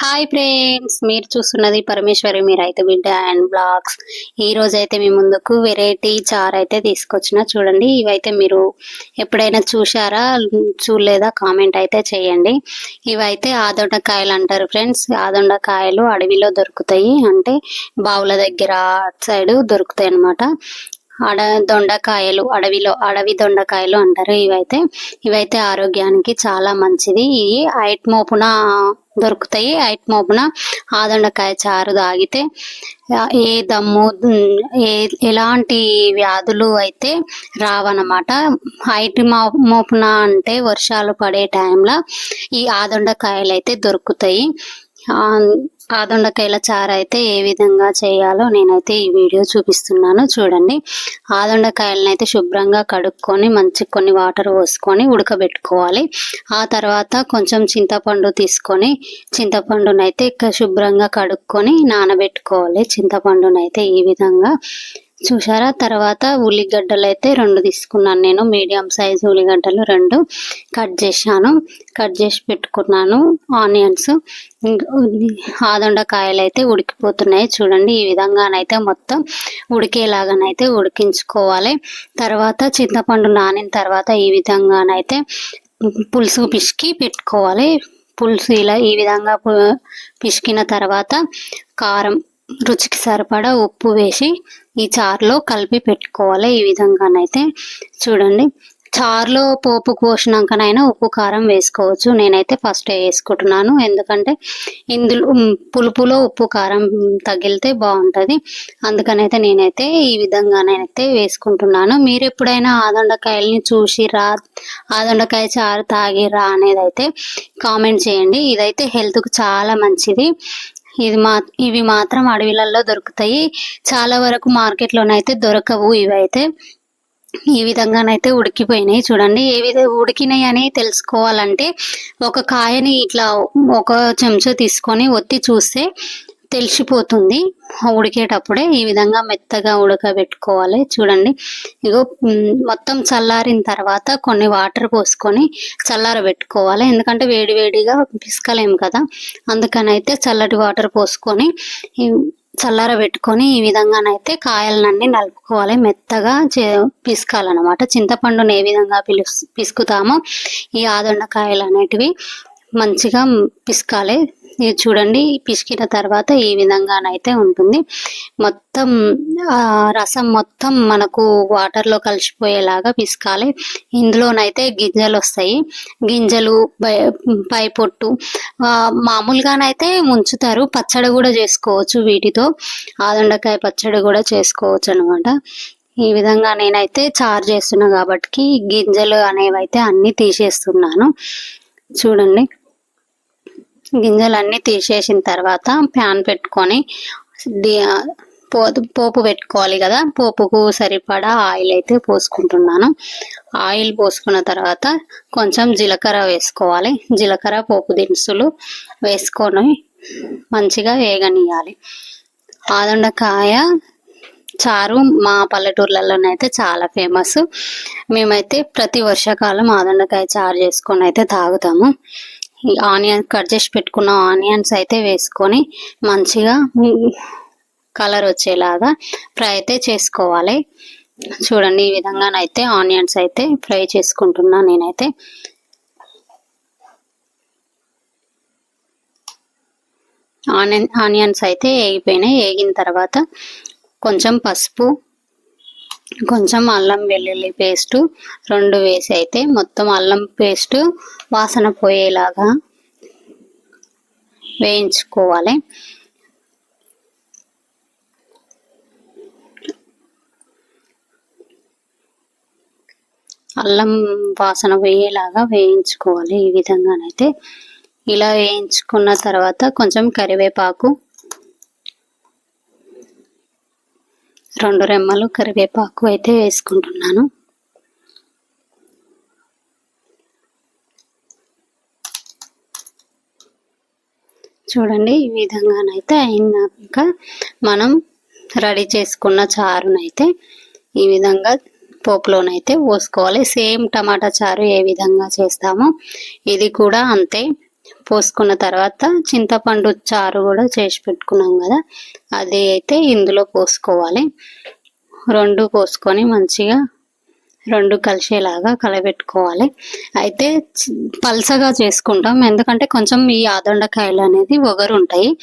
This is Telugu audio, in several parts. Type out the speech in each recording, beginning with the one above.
హాయ్ ఫ్రెండ్స్ మీరు చూస్తున్నది పరమేశ్వరి మీ రైతు బిడ్డ అండ్ బ్లాగ్స్. ఈ రోజైతే అయితే మీ ముందుకు వెరైటీ చార్ అయితే తీసుకొచ్చిన. చూడండి ఇవైతే మీరు ఎప్పుడైనా చూశారా చూడలేదా? కామెంట్ అయితే చేయండి. ఇవైతే ఆదొండకాయలు అంటారు ఫ్రెండ్స్ ఆదొండకాయలు అడవిలో దొరుకుతాయి. అంటే బావుల దగ్గర అటు సైడ్ దొరుకుతాయి అన్నమాట. అడ దొండకాయలు అడవిలో అడవి దొండకాయలు అంటారు ఇవైతే. ఇవైతే ఆరోగ్యానికి చాలా మంచిది. ఇవి ఐట్ మోపున దొరుకుతాయి. ఐట్ మోపున ఆ దొండకాయ చారు తాగితే ఏ దమ్ము ఏ ఎలాంటి వ్యాధులు అయితే రావన్నమాట. ఐటి మో- మోపున అంటే వర్షాలు పడే టైంలో ఈ ఆదొండకాయలు అయితే దొరుకుతాయి. ఆదొండకాయల చారు అయితే ఏ విధంగా చేయాలో నేనైతే ఈ వీడియో చూపిస్తున్నాను. చూడండి. ఆదొండకాయలను అయితే శుభ్రంగా కడుక్కొని మంచి కొన్ని వాటర్ పోసుకొని ఉడకబెట్టుకోవాలి. ఆ తర్వాత కొంచెం చింతపండు తీసుకొని చింతపండునైతే శుభ్రంగా కడుక్కొని నానబెట్టుకోవాలి. చింతపండునైతే ఈ విధంగా చూసారా తర్వాత ఉల్లిగడ్డలు అయితే రెండు తీసుకున్నాను నేను. మీడియం సైజ్ ఉల్లిగడ్డలు రెండు కట్ చేశాను. కట్ చేసి పెట్టుకున్నాను. ఆనియన్స్ ఆదొండకాయలు అయితే ఉడికిపోతున్నాయి. చూడండి ఈ విధంగానైతే మొత్తం ఉడికేలాగానైతే ఉడికించుకోవాలి. తర్వాత చింతపండు నానిన తర్వాత ఈ విధంగానైతే పులుసు పిసికి పెట్టుకోవాలి. పులుసు ఇలా ఈ విధంగా పిసికిన తర్వాత కారం రుచికి సరిపడా ఉప్పు వేసి ఈ చారులో కలిపి పెట్టుకోవాలి ఈ విధంగానైతే. చూడండి చారులో పోపు కోసినాకనైనా ఉప్పు కారం వేసుకోవచ్చు. నేనైతే ఫస్ట్ వేసుకుంటున్నాను. ఎందుకంటే ఇందులో పులుపులో ఉప్పు కారం తగిలితే బాగుంటుంది. అందుకనైతే నేనైతే ఈ విధంగానైతే వేసుకుంటున్నాను. మీరు ఎప్పుడైనా ఆదొండకాయల్ని చూసి రా ఆదండకాయ చారు తాగిరా అనేది అయితే కామెంట్ చేయండి. ఇదైతే హెల్త్కు చాలా మంచిది. ఇది మా ఇవి మాత్రం అడవిలలో దొరుకుతాయి. చాలా వరకు మార్కెట్లోనైతే దొరకవు ఇవైతే. ఈ విధంగానైతే ఉడికిపోయినాయి. చూడండి ఏ విధ ఉడికినాయి అని తెలుసుకోవాలంటే ఒక కాయని ఇట్లా ఒక చెంచా తీసుకొని ఒత్తి చూస్తే తెలిసిపోతుంది. ఉడికేటప్పుడే ఈ విధంగా మెత్తగా ఉడకబెట్టుకోవాలి. చూడండి. ఇగో మొత్తం చల్లారిన తర్వాత కొన్ని వాటర్ పోసుకొని చల్లారబెట్టుకోవాలి. ఎందుకంటే వేడివేడిగా పిసకలేము కదా. అందుకనైతే చల్లటి వాటర్ పోసుకొని చల్లారబెట్టుకొని ఈ విధంగానైతే కాయలనన్నీ నలుపుకోవాలి. మెత్తగా చే పిసకాలన్నమాట చింతపండుని ఏ విధంగా పిలు పిసుకుతామో ఈ ఆదొండకాయలు అనేటివి మంచిగా పిసకాలి ఇది చూడండి పిసికిన తర్వాత ఈ విధంగానైతే ఉంటుంది. మొత్తం రసం మొత్తం మనకు వాటర్లో కలిసిపోయేలాగా పిసకాలి. ఇందులోనైతే గింజలు వస్తాయి గింజలు పై పొట్టు మామూలుగానైతే ముంచుతారు. పచ్చడి కూడా చేసుకోవచ్చు వీటితో. ఆదొండకాయ పచ్చడి కూడా చేసుకోవచ్చు అనమాట ఈ విధంగా నేనైతే చారు చేస్తున్నా కాబట్టి గింజలు అనేవి అయితే అన్ని తీసేస్తున్నాను. చూడండి. గింజలన్నీ తీసేసిన తర్వాత ప్యాన్ పెట్టుకొని పో- పోపు పెట్టుకోవాలి కదా. పోపుకు సరిపడా ఆయిల్ అయితే పోసుకుంటున్నాను. ఆయిల్ పోసుకున్న తర్వాత కొంచెం జీలకర్ర వేసుకోవాలి. జీలకర్ర పోపు దినుసులు వేసుకొని మంచిగా వేగనీయాలి ఆదండకాయ చారు మా పల్లెటూర్లలోనైతే చాలా ఫేమస్. మేమైతే ప్రతి వర్షాకాలం ఆదండకాయ చారు చేసుకొని అయితే తాగుతాము. ఆనియన్ కట్ చేసి పెట్టుకున్న ఆనియన్స్ అయితే వేసుకొని మంచిగా కలర్ వచ్చేలాగా ఫ్రై అయితే చేసుకోవాలి. చూడండి ఈ విధంగానైతే ఆనియన్స్ అయితే ఫ్రై చేసుకుంటున్నా నేనైతే. ఆనియన్ ఆనియన్స్ అయితే వేగిపోయినాయి వేగిన తర్వాత కొంచెం పసుపు కొంచెం అల్లం వెల్లుల్లి పేస్ట్ రెండు వేసి అయితే మొత్తం అల్లం పేస్ట్ వాసన పోయేలాగా వేయించుకోవాలి. అల్లం వాసన పోయేలాగా వేయించుకోవాలి. ఈ విధంగానైతే ఇలా వేయించుకున్న తర్వాత కొంచెం కరివేపాకు రెండు రెమ్మలు కరివేపాకు అయితే వేసుకుంటున్నాను. చూడండి ఈ విధంగానైతే అయినాక మనం రెడీ చేసుకున్న చారునైతే ఈ విధంగా పోపులోనైతే పోసుకోవాలి. సేమ్ టమాటా చారు ఏ విధంగా చేస్తామో ఇది కూడా అంతే. పోసుకున్న తర్వాత చింతపండు చారు కూడా చేసి పెట్టుకున్నాం కదా అది అయితే ఇందులో పోసుకోవాలి. రెండు పోసుకొని మంచిగా రెండు కలిసేలాగా కలబెట్టుకోవాలి. అయితే చి- పల్సగా చేసుకుంటాం. ఎందుకంటే కొంచెం ఈ ఆదొండకాయలు అనేది ఒగరు ఉంటాయి.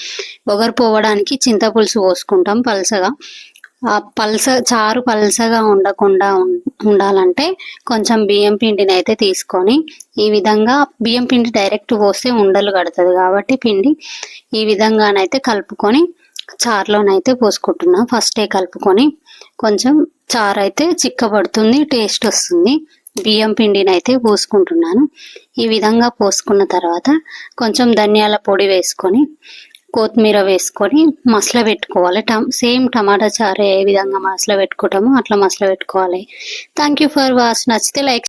ఒగరు పోవడానికి చింతపులుసు పోసుకుంటాం పల్సగా. పల్స చారు పల్సగా ఉండకుండా ఉండాలంటే కొంచెం బియ్యం పిండిని అయితే తీసుకొని ఈ విధంగా బియ్యం పిండి డైరెక్ట్ పోస్తే ఉండలు కడుతుంది కాబట్టి పిండి ఈ విధంగానైతే కలుపుకొని చారులోనైతే పోసుకుంటున్నా. ఫస్టే కలుపుకొని కొంచెం చారు అయితే చిక్కబడుతుంది టేస్ట్ వస్తుంది. బియ్యం పిండిని అయితే పోసుకుంటున్నాను. ఈ విధంగా పోసుకున్న తర్వాత కొంచెం ధనియాల పొడి వేసుకొని కొత్తిమీర వేసుకొని మసల పెట్టుకోవాలి. టమ్ సేమ్ టమాటా చారు ఏ విధంగా మసల పెట్టుకుంటామో అట్లా మసల పెట్టుకోవాలి. Thank you for watch. నచ్చితే లైక్